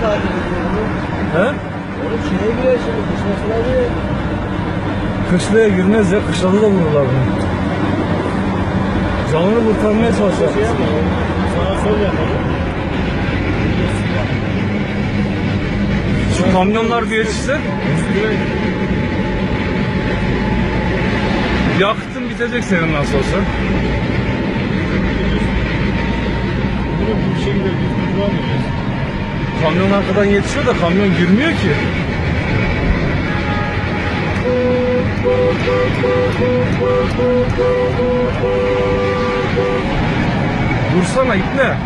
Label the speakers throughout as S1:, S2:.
S1: takip ediyor?
S2: He?
S1: Oğlum şeye giriyor şimdi. Kışlasına giriyor.
S2: Kışlaya girmez ya. Kışladı da vururlar bunu. Canını kurtarmaya çalışıyor.
S1: Şey yapma. Sağa sol yapalım.
S2: Şu kamyonlar bir yetişse yakıtın bitecek senin nasıl olsa.
S1: Bunu bu şekilde düzgün.
S2: Kamyon arkadan yetişiyor da kamyon girmiyor ki. Dursana ipne.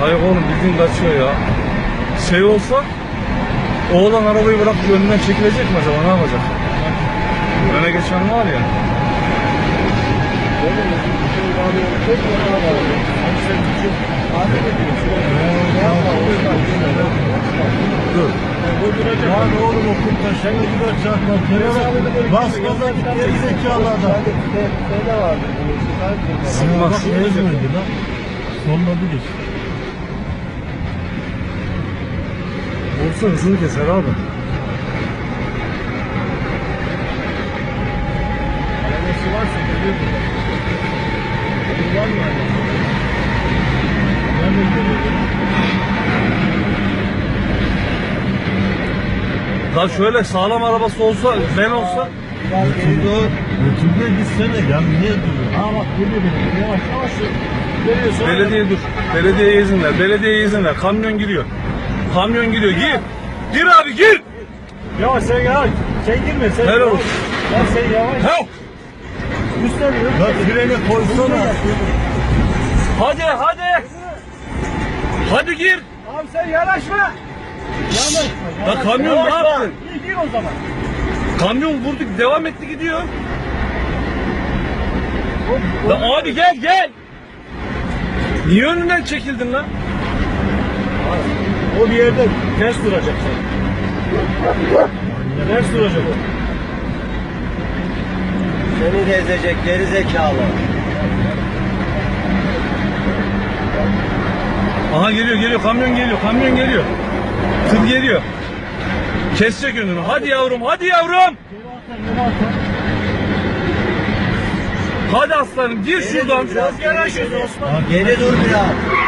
S2: Hayır oğlum bildiğin kaçıyor ya. Şey olsa oğlan arabayı bırakıp önünden çekilecek mi acaba ne yapacak? Öne geçen var ya. Dur.
S3: Lan oğlum okul taşına gider çarpma. Kerem bas gaza git geri zekalı adam.
S1: Şeyde vardı.
S3: Bak ezmedi lan. Sollayabilir.
S2: Olsa hızını keser abi.
S1: Alamesi varsa geliyor
S2: Lan şöyle sağlam arabası olsa ben olsa
S3: Götürdü. Götürdü gitsene ya niye duruyor?
S1: Aa bak geliyor benim. Yavaş yavaş. Geliyor sonra.
S2: belediye dur. Belediyeye izin ver. Belediyeye izin ver. Kamyon giriyor. Kamyon giriyor. Gir. Gir abi gir.
S1: Yavaş sen yavaş. Sen girme sen.
S2: Helal olsun.
S1: Lan sen yavaş.
S2: Help.
S1: Yürü.
S3: Ya freni koysana.
S2: Hadi hadi. Hadi gir.
S1: Abi sen yanaşma. Yanaşma.
S2: Ya kamyon ne yaptın?
S1: İyi gir o zaman.
S2: Kamyon vurdu devam etti gidiyor. Lan abi gel gel. Niye önünden çekildin lan?
S1: O bir yerde ters duracak sen. Ters duracak o.
S4: Seni de ezecek geri zekalı.
S2: Aha geliyor geliyor kamyon geliyor kamyon geliyor. Tır geliyor. Kesecek önünü. Hadi yavrum hadi yavrum. Hadi aslanım gir şuradan.
S4: Biraz
S1: Yanaşıyorsun Osman.
S4: Geri dur biraz.